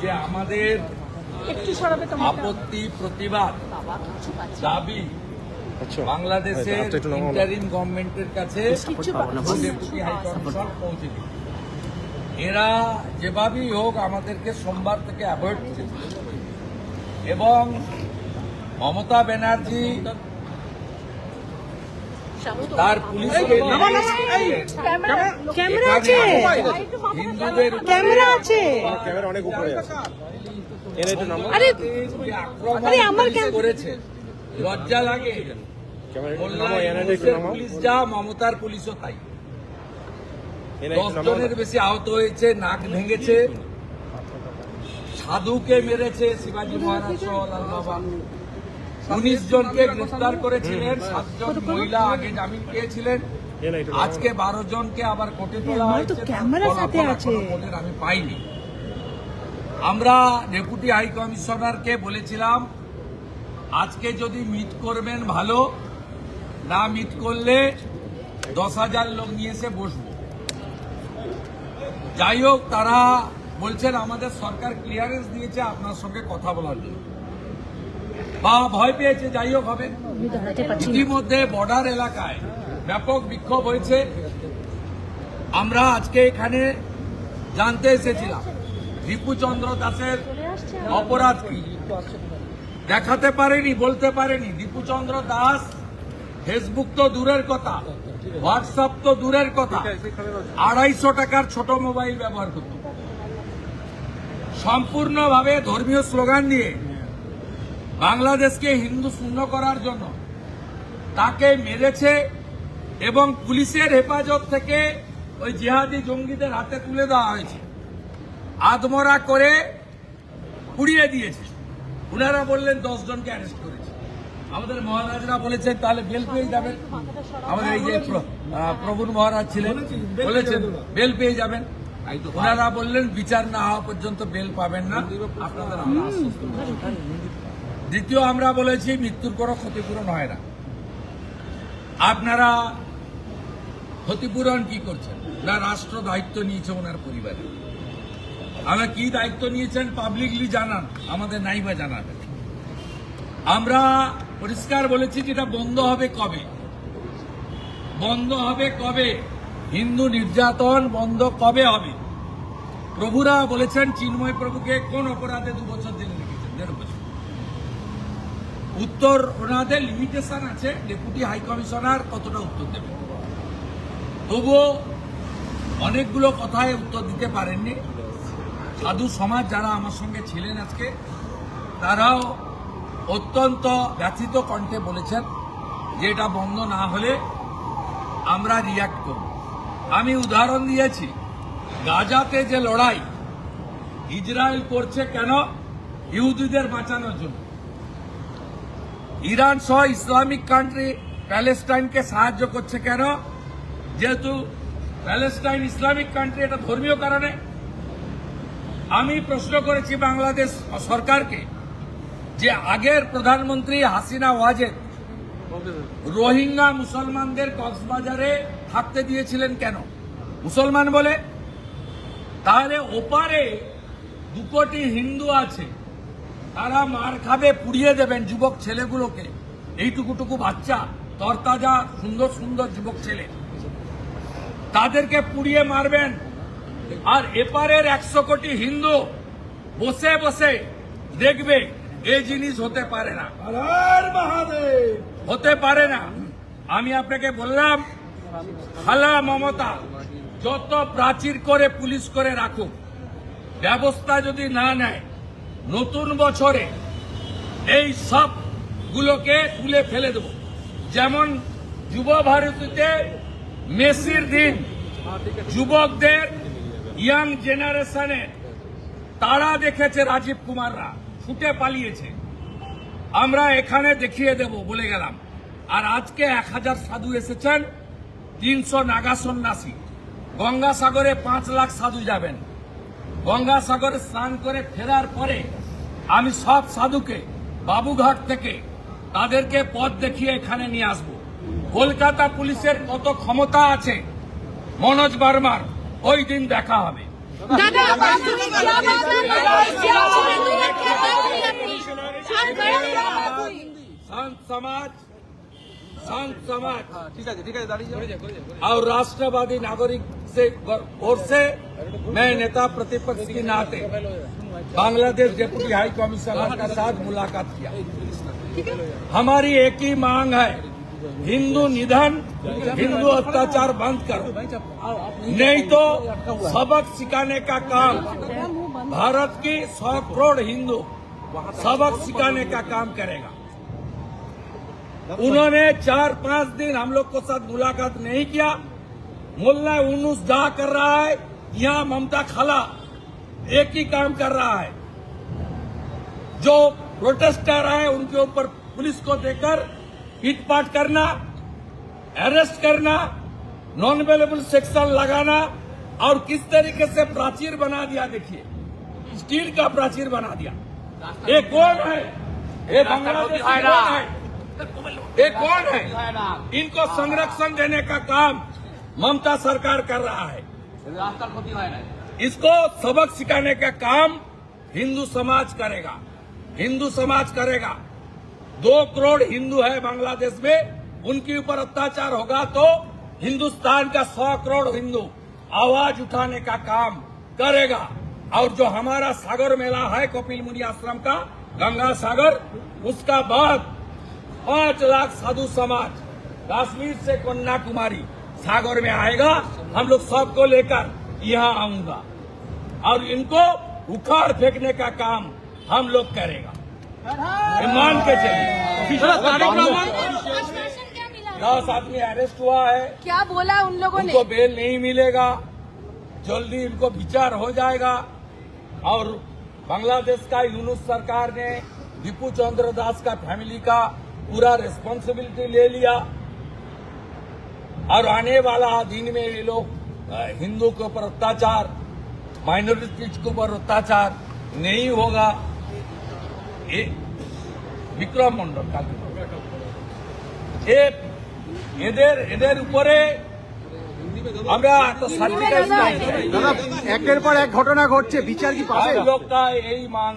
যে আমাদের আপত্তি প্রতিবাদ দাবি বাংলাদেশের ইন্টারিম গভর্নমেন্টের কাছে পৌঁছে দিল এরা যেভাবেই হোক আমাদেরকে সোমবার থেকে অ্যাভয়েড করেছে। এবং মমতা ব্যানার্জি তার পুলিশকে ক্যামেরা ক্যামেরা আছে। হিন্দুদের ক্যামেরা আছে। ক্যামেরা অনেক উপরে আছে। এর একটু নাম্বার আরে যে আক্রমণ আরে আমার পুলিশ ক্যাম- করেছে লজ্জা লাগে। পুলিশ যা মমতার পুলিশও তাই। দশ জনের বেশি আহত হয়েছে নাক ভেঙেছে। সাধুকে মেরেছে শিবাজী মহারাজ লাল বাবা। উনিশ জনকে গ্রেফতার করেছিলেন সাতজন মহিলা আগে জামিন পেয়েছিলেন। আজকে বারো জনকে আবার কোর্টে তোলা হয়েছে। ক্যামেরা ফলাফল সাথে এখনও আছে। কোর্টের আমি পাইনি। আমরা ডেপুটি হাই কমিশনারকে বলেছিলাম আজকে যদি মিট করবেন ভালো না মিট করলে দশ হাজার লোক নিয়ে এসে বসবো। যাই হোক, তারা বলছেন, আমাদের সরকার ক্লিয়ারেন্স দিয়েছে, আপনার সঙ্গে কথা বলার জন্য। বা ভয় পেয়েছে, যাই হোক, হবে। ইতিমধ্যে বর্ডার এলাকায় ব্যাপক বিক্ষোভ হয়েছে। আমরা আজকে এখানে জানতে এসেছিলাম, রিপুচন্দ্র দাসের অপরাধ কি? দেখাতে পারেনি, বলতে পারেনি। দীপুচন্দ্র দাস ফেসবুক তো দূরের কথা। হোয়াটসঅ্যাপ তো দূরের কথা। আড়াইশো টাকার ছোট মোবাইল ব্যবহার করত। সম্পূর্ণভাবে ধর্মীয় স্লোগান দিয়ে বাংলাদেশকে হিন্দু শূন্য করার জন্য তাকে মেরেছে এবং পুলিশের হেফাজত থেকে ওই জিহাদি জঙ্গিদের হাতে তুলে দেওয়া হয়েছে। আদমরা করে পুড়িয়ে দিয়েছে। উনারা বললেন দশজনকে অ্যারেস্ট করেছে। আমাদের মহারাজরা বলেছেন তাহলে বেল পেয়ে যাবেন। আমাদের এই যে প্র- প্রভুর মহারাজ ছিলেন বলেছেন বেল পেয়ে যাবেন। ওনারা বললেন বিচার না হওয়া পর্যন্ত বেল পাবেন না। আপনাদের আমরা আশ্বস্ত দ্বিতীয় আমরা বলেছি মৃত্যুর কোনো ক্ষতিপূরণ হয় না। আপনারা ক্ষতিপূরণ কি করছেন? না রাষ্ট্র দায়িত্ব নিয়েছে ওনার পরিবারে। আমরা কি দায়িত্ব নিয়েছেন? পাবলিকলি জানান আমাদের নাইবা জানাবেন। আমরা পরিষ্কার বলেছি যেটা বন্ধ হবে কবে? বন্ধ হবে কবে? হিন্দু নির্যাতন বন্ধ কবে হবে? প্রভুরা বলেছেন চিন্ময় প্রভুকে কোন অপরাধে দু বছর জেলে রেখেছেন? দেড় বছর। উত্তর ওনাদের লিমিটেশন আছে ডেপুটি হাই কমিশনার কতটা উত্তর দেবে? তবুও অনেকগুলো কথায় উত্তর দিতে পারেননি। সাধু সমাজ যারা আমার সঙ্গে ছিলেন আজকে, তারাও অত্যন্ত ব্যথিত কণ্ঠে বলেছেন যে এটা বন্ধ না হলে আমরা রিয়াক্ট করব। আমি উদাহরণ দিয়েছি, গাজাতে যে লড়াই, ইসরায়েল করছে কেন? ইহুদিদের বাঁচানোর জন্য। ইরান সহ ইসলামিক কান্ট্রি প্যালেস্টাইনকে সাহায্য করছে কেন? যেহেতু প্যালেস্টাইন ইসলামিক কান্ট্রি এটা ধর্মীয় কারণে। আমি প্রশ্ন করেছি বাংলাদেশ সরকারকে যে আগের প্রধানমন্ত্রী হাসিনা ওয়াজেদ রোহিঙ্গা মুসলমানদের কক্সবাজারে থাকতে দিয়েছিলেন কেন? মুসলমান বলে, তাহলে ওপারে দু কোটি হিন্দু আছে, তারা মার খাবে, পুড়িয়ে দেবেন যুবক ছেলেগুলোকে। এইটুকুটুকু বাচ্চা, তরতাজা, সুন্দর সুন্দর যুবক ছেলে। তাদেরকে পুড়িয়ে মারবেন। আর এপারের একশো কোটি হিন্দু বসে বসে দেখবে এই জিনিস হতে পারে না। হতে পারে না। আমি আপনাকে বললাম খালা মমতা যত প্রাচীর করে পুলিশ করে রাখুক ব্যবস্থা যদি না নেয় নতুন বছরে এই সব গুলোকে তুলে ফেলে দেব। যেমন যুব ভারতীতে মেসির দিন যুবকদের ইয়াং জেনারেশনের তারা দেখেছে রাজীব কুমাররা। ছুটে পালিয়েছে। আমরা এখানে দেখিয়ে দেব, বলে গেলাম। আর আজকে এক হাজার সাধু এসেছেন, তিনশো নাগা সন্ন্যাসী। গঙ্গাসাগরে পাঁচ লাখ সাধু যাবেন। গঙ্গাসাগরে স্নান করে ফেরার পরে আমি সব সাধুকে বাবুঘাট থেকে তাদেরকে পথ দেখিয়ে এখানে নিয়ে আসব। কলকাতা পুলিশের কত ক্ষমতা আছে? মনোজ বার্মার, ওই দিন দেখা হবে। दादा बाथरूम क्या बात है क्या बात संत समाज संत समाज ঠিক আছে ঠিক আছে দাঁড়িয়ে যাও और राष्ट्रवादी नागरिक से ओर से मैं नेता प्रतिपक्ष के नाते बांग्लादेश डेप्यूटी हाई कमिश्नर के साथ मुलाकात किया हमारी एक ही मांग है हिंदू निधन, हिंदू अत्याचार बंद करो। नहीं तो सबक सिखाने का काम। भारत की सौ करोड़ हिंदू सबक सिखाने का काम करेगा। उन्होंने चार पाँच दिन हम लोग को साथ मुलाकात नहीं किया। मुल्ला उनुस जा कर रहा है, यहाँ ममता खला एक ही काम कर रहा है। जो प्रोटेस्टर है उनके ऊपर पुलिस को देकर पीटपाट करना अरेस्ट करना नॉन अवेलेबल सेक्शन लगाना और किस तरीके से प्राचीर बना दिया देखिए। स्टील का प्राचीर बना दिया। ये कौन है? ये बांग्लादेश है? ये कौन है? इनको संरक्षण देने का काम ममता सरकार कर रहा है। इसको सबक सिखाने का काम हिंदू समाज करेगा। हिंदू समाज करेगा। दो करोड़ हिंदू है बांग्लादेश में, उनके ऊपर अत्याचार होगा तो हिंदुस्तान का सौ करोड़ हिंदू आवाज़ उठाने का काम करेगा। और जो हमारा सागर मेला है कपिल मुनि आश्रम का, गंगा सागर, उसका बाद पाँच लाख साधु समाज कश्मीर से कन्याकुमारी सागर में आएगा। हम लोग सबको लेकर यहाँ आऊँगा। और इनको उखाड़ फेंकने का काम हम लोग करेगा। मान के चलिए आश्वासन क्या मिला? दस आदमी अरेस्ट हुआ है। क्या बोला उन लोगों ने? बेल नहीं मिलेगा। जल्दी इनको विचार हो जाएगा। और बांग्लादेश का यूनुस सरकार ने दीपू चंद्र दास का फैमिली का पूरा रिस्पॉन्सिबिलिटी ले लिया। और आने वाला दिन में ये लोग हिंदू के ऊपर अत्याचार माइनॉरिटीज के ऊपर अत्याचार नहीं होगा। এ বিক্রম মণ্ডল কালকে এ এদের এদের উপরে আমরা একের পর এক ঘটনা ঘটছে বিচার কি পাবে? লোকটা এই মাং